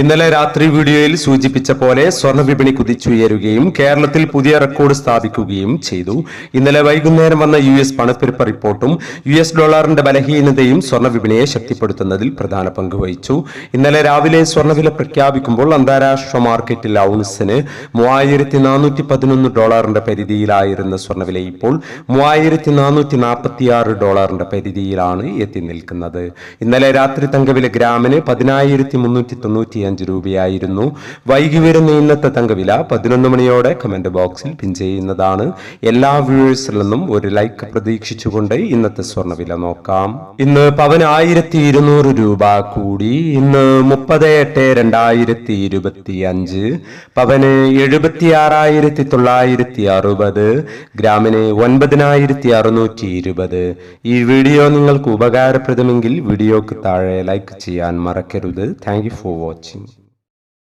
ഇന്നലെ രാത്രി വീഡിയോയിൽ സൂചിപ്പിച്ച പോലെ സ്വർണ വിപണി കുതിച്ചുയരുകയും കേരളത്തിൽ പുതിയ റെക്കോർഡ് സ്ഥാപിക്കുകയും ചെയ്തു. ഇന്നലെ വൈകുന്നേരം വന്ന യു എസ് പണപ്പെരുപ്പ റിപ്പോർട്ടും യു എസ് ഡോളറിന്റെ ബലഹീനതയും സ്വർണ വിപണിയെ ശക്തിപ്പെടുത്തുന്നതിൽ പ്രധാന പങ്ക് വഹിച്ചു. ഇന്നലെ രാവിലെ സ്വർണവില പ്രഖ്യാപിക്കുമ്പോൾ അന്താരാഷ്ട്ര മാർക്കറ്റിൽ ഔൺസിന് മൂവായിരത്തി നാനൂറ്റി പതിനൊന്ന് ഡോളറിന്റെ പരിധിയിലായിരുന്ന സ്വർണവില ഇപ്പോൾ മൂവായിരത്തി നാനൂറ്റി നാൽപ്പത്തി ആറ് ഡോളറിന്റെ പരിധിയിലാണ് എത്തി നിൽക്കുന്നത്. ഇന്നലെ രാത്രി തങ്കവില ഗ്രാമിന് പതിനായിരത്തി മുന്നൂറ്റി തൊണ്ണൂറ്റി അഞ്ച് രൂപയായിരുന്നു. വൈകി വരുന്ന ഇന്നത്തെ തങ്കവില പതിനൊന്ന് മണിയോടെ കമന്റ് ബോക്സിൽ പിൻ ചെയ്യുന്നതാണ്. എല്ലാ വ്യൂവേഴ്സിൽ നിന്നും ഒരു ലൈക്ക് പ്രതീക്ഷിച്ചുകൊണ്ട് ഇന്നത്തെ സ്വർണവില നോക്കാം. ഇന്ന് പവന് ആയിരത്തി ഇരുന്നൂറ് രൂപ കൂടി. ഇന്ന് മുപ്പത് എട്ട് രണ്ടായിരത്തി ഇരുപത്തി അഞ്ച് പവന് എഴുപത്തി ആറായിരത്തി തൊള്ളായിരത്തി അറുപത്. ഗ്രാമിന് ഒൻപതിനായിരത്തി അറുന്നൂറ്റി ഇരുപത്. ഈ വീഡിയോ നിങ്ങൾക്ക് ഉപകാരപ്രദമെങ്കിൽ വീഡിയോക്ക് താഴെ ലൈക്ക് ചെയ്യാൻ മറക്കരുത്. Thank you for watching восемь.